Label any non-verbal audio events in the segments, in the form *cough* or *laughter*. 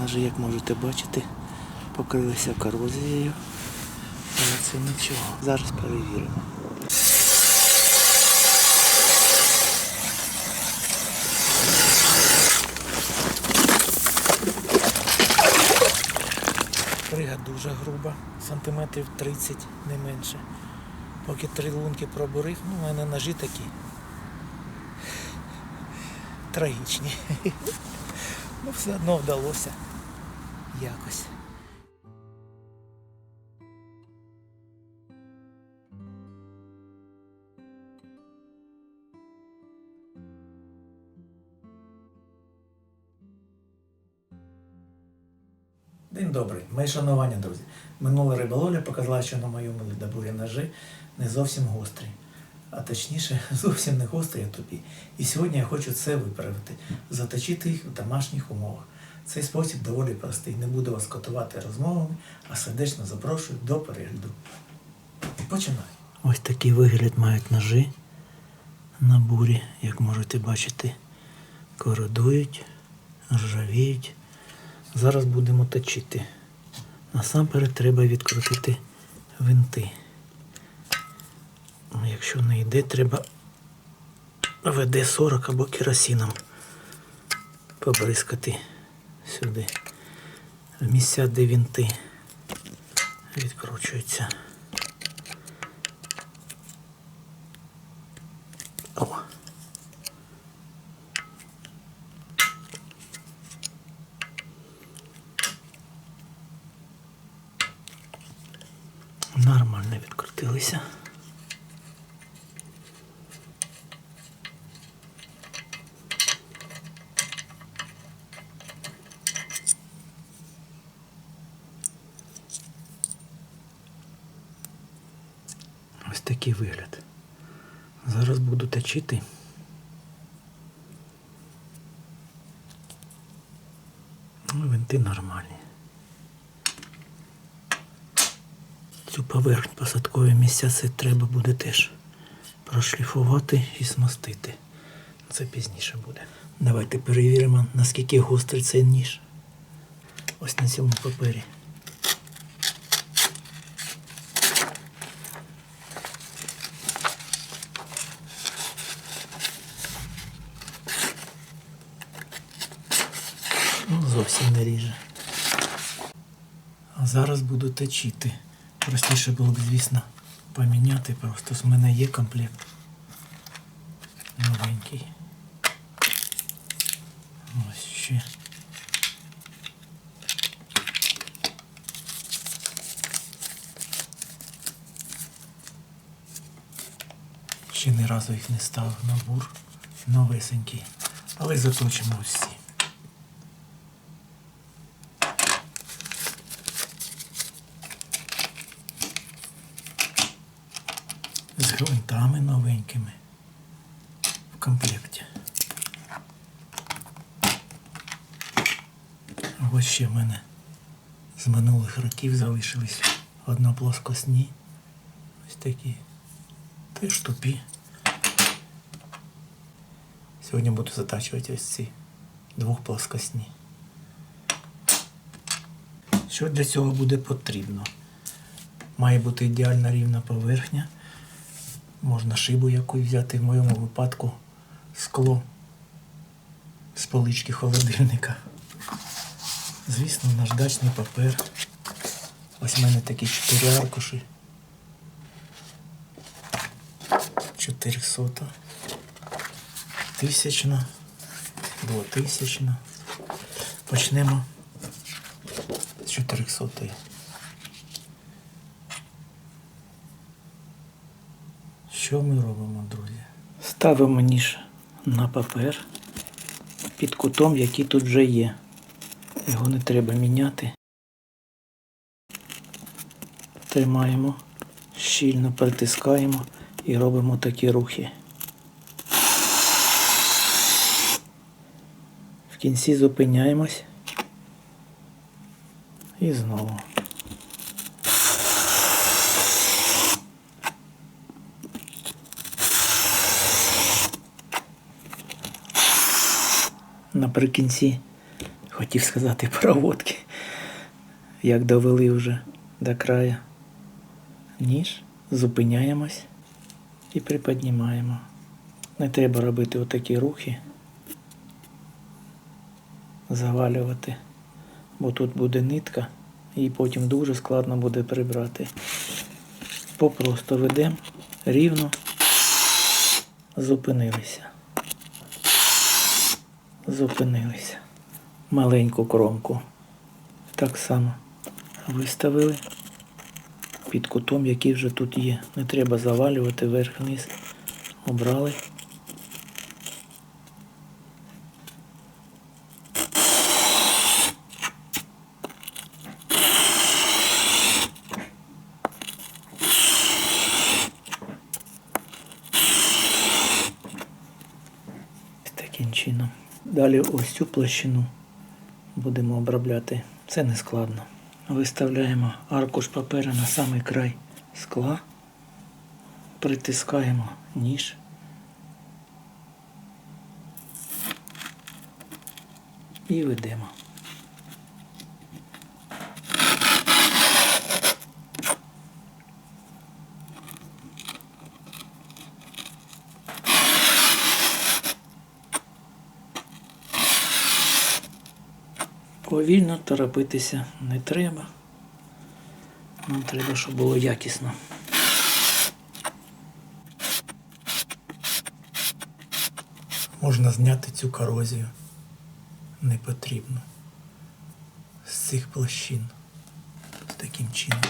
Ножи, як можете бачити, покрилися корозією. Але це нічого. Зараз перевіримо. Крига дуже груба, сантиметрів 30, не менше. Поки три лунки пробурив, ну, у мене ножі такі. Трагічні. Ну, все одно вдалося якось. День добрий, мої шанування, друзі. Минула риболовля показала, що на моєму ледобурі ножі не зовсім гострі. А точніше, *laughs* зовсім не гострі, тупі. І сьогодні я хочу це виправити, заточити їх в домашніх умовах. Цей спосіб доволі простий. Не буду вас котувати розмовами, а сердечно запрошую до перегляду. Починаю. Ось такий вигляд мають ножи на бурі, як можете бачити, кородують, ржавіють. Зараз будемо точити. Насамперед треба відкрутити винти. Ну, Якщо не йде, треба ВД-40 або керосином побризкати сюди. В місця, де вінти відкручуються. О. Нормально відкрутилися. Ось такий вигляд. Зараз буду точити. Ну, винти нормальні. Цю поверхню посадкові місця це треба буде теж прошліфувати і смастити. Це пізніше буде. Давайте перевіримо, наскільки гострий цей ніж. Ось на цьому папері. Ну, зовсім не ріже. А зараз буду точити. Простіше було б, звісно, поміняти. Просто з мене є комплект новенький. Ось ще. Ще ні разу їх не ставив на бур. Новесенький. Але заточимо всі. З новенькими в комплекті. Ось ще в мене з минулих років залишились одноплоскосні. Ось такі. Теж тупі. Сьогодні буду затачувати ось ці двохплоскосні. Що для цього буде потрібно? Має бути ідеально рівна поверхня. Можна шибу якусь взяти, в моєму випадку скло з полички холодильника. Звісно, наждачний папер. Ось в мене такі чотири аркуші. 400. Тисячна. Двотисячна. Почнемо з 400. Що ми робимо, друзі? Ставимо ніж на папер під кутом, який тут вже є. Його не треба міняти. Тримаємо, щільно притискаємо і робимо такі рухи. В кінці зупиняємось і знову. Наприкінці хотів сказати проводки. Як довели вже до краю ніж, зупиняємось і приподнімаємо. Не треба робити отакі рухи, завалювати, бо тут буде нитка і потім дуже складно буде прибрати. Попросто ведемо рівно, зупинилися. Зупинилися. Маленьку кромку. Так само виставили під кутом, який вже тут є. Не треба завалювати вверх-вниз. Обрали. Таким чином. Далі ось цю площину будемо обробляти. Це не складно. Виставляємо аркуш паперу на самий край скла, притискаємо ніж. І ведемо. Повільно торопитися не треба. Нам треба, щоб було якісно. Можна зняти цю корозію. Не потрібно. З цих площин. Таким чином.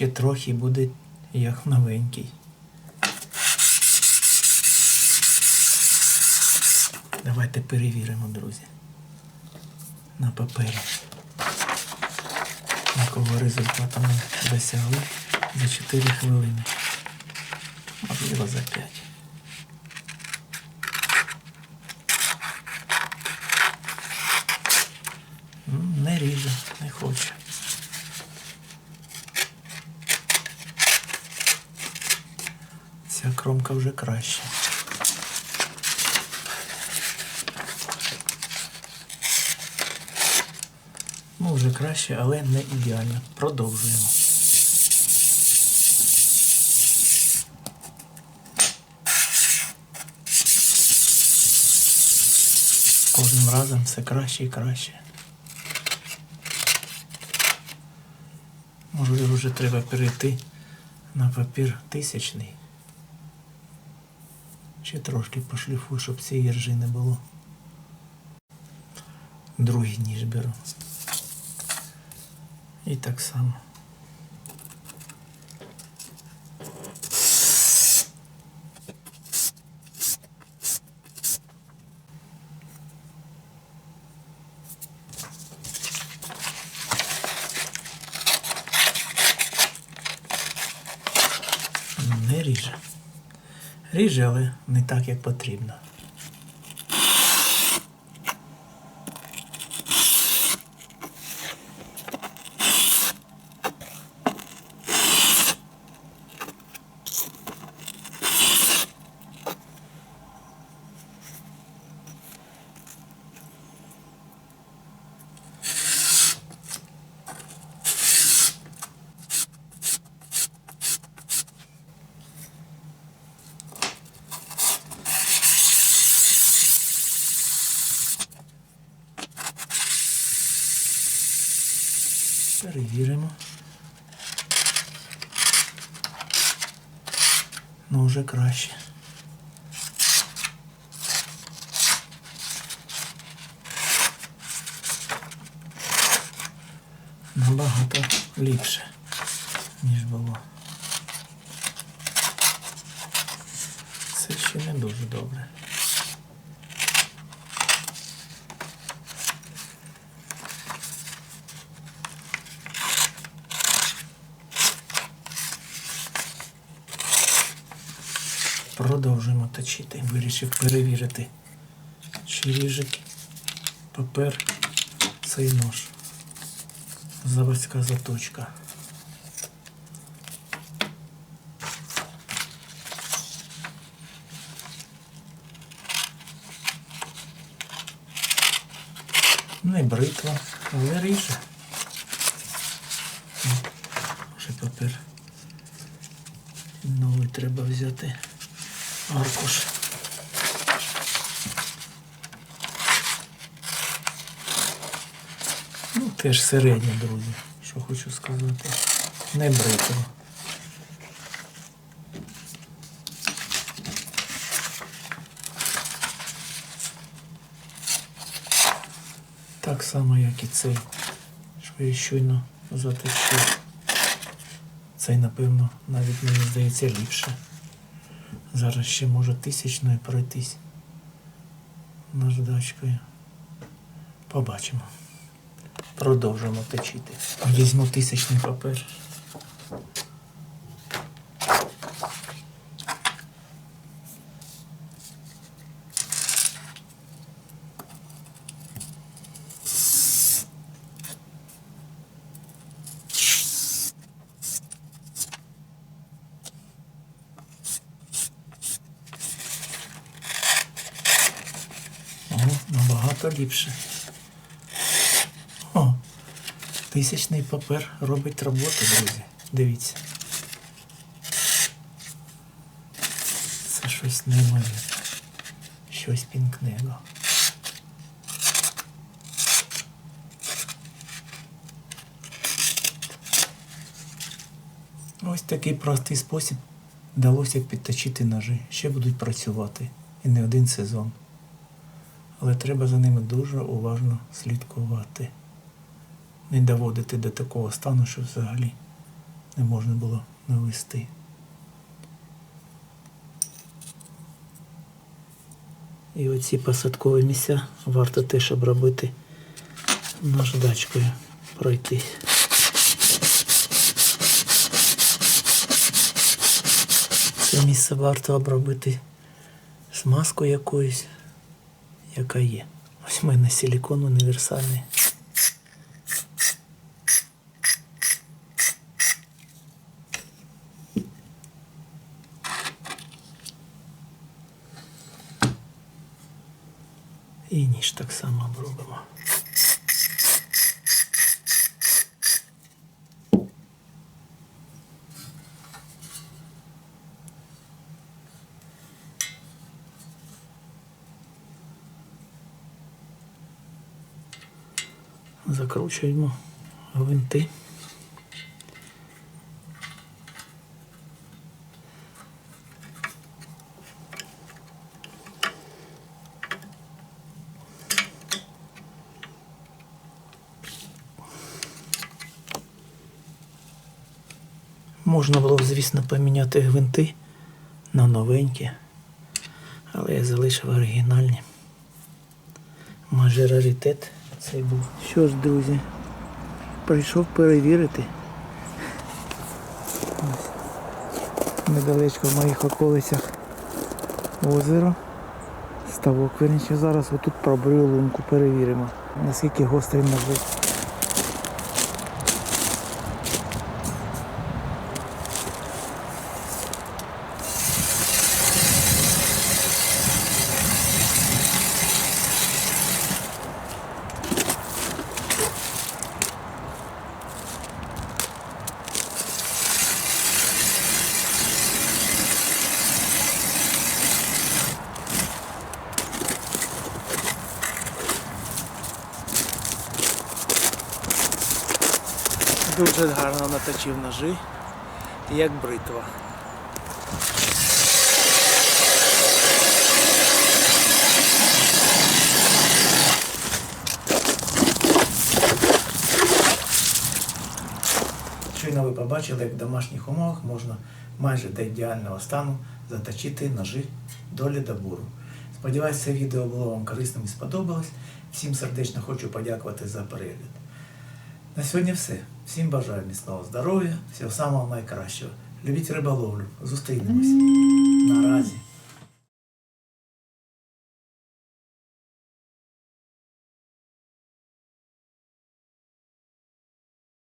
Ще трохи буде як новенький. Давайте перевіримо, друзі. На папері. Якого результату ми досягли за 4 хвилини. Можливо, за 5. Не ріже, не хоче. Ця кромка вже краще. Ну, вже краще, але не ідеально. Продовжуємо. Кожним разом все краще і краще. Можливо, вже треба перейти на папір тисячний. Ще трошки пошліфую, щоб цієї ржі не було. Другий ніж беру. І так само. Не ріже. Ріже, але не так, як потрібно. Перевіримо. Ну, вже краще. Набагато ліпше, ніж було. Це ще не дуже добре. Продовжуємо точити. Вирішив перевірити, чи ріжить папер цей нож. Заводська заточка. Не бритва, але ріже. Вже папер. Новий треба взяти аркуш. Ну, теж середнє, друзі, що хочу сказати. Не бритва. Так само, як і цей, що я щойно заточив. Цей, напевно, навіть мені здається ліпше. Зараз ще може тисячною пройтись наждачкою. Побачимо. Продовжимо точити. Візьму тисячний папер. О, набагато ліпше. О, тисячний папер робить роботу, друзі. Дивіться. Це щось неймовірне. Щось пінкnego. Ось такий простий спосіб вдалося підточити ножи. Ще будуть працювати. І не один сезон але треба за ними дуже уважно слідкувати. Не доводити до такого стану, що взагалі не можна було навести. І оці посадкові місця варто теж обробити наждачкою пройтись. Це місце варто обробити смазкою якоюсь яка є. Ось в мене силікон універсальний. І ніж так само обробимо. Закручуємо гвинти. Можна було звісно, поміняти гвинти на новенькі, але я залишив оригінальні. Майже раритет цей був. Що ж, друзі, прийшов перевірити. Недалечко в моїх околицях озеро. Ставок вірніше. Зараз отут пробрю лунку, перевіримо, наскільки гострий ножик. Дуже гарно наточив ножі, як бритва. Щойно ви побачили, як в домашніх умовах можна майже до ідеального стану заточити ножі долі до буру. Сподіваюсь, це відео було вам корисним і сподобалось. Всім сердечно хочу подякувати за перегляд. На сьогодні все. Всім бажаю міцного здоров'я, всього самого найкращого. Любіть риболовлю. Зустрінемось. Наразі.